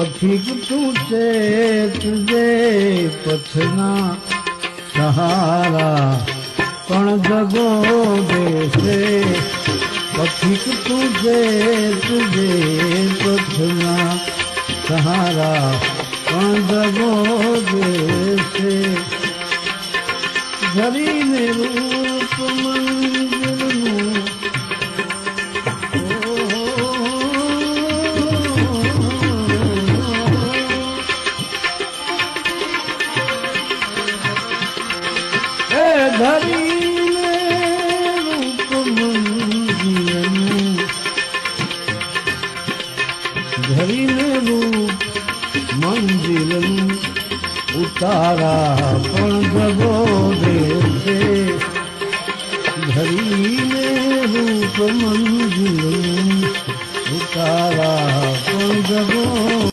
પથિક તું છે તુજે પથના સહારા, પણ જગો દેશે. પથિક તુજે તુજે પથના સહારા, પણ જગો દેશે. ધરીને રૂપ ધરીને રૂપ મંજિલનું ઉતારા પણ જગો દેશે ધરીને રૂપ મંજિલનું ઉતારા પણ જગો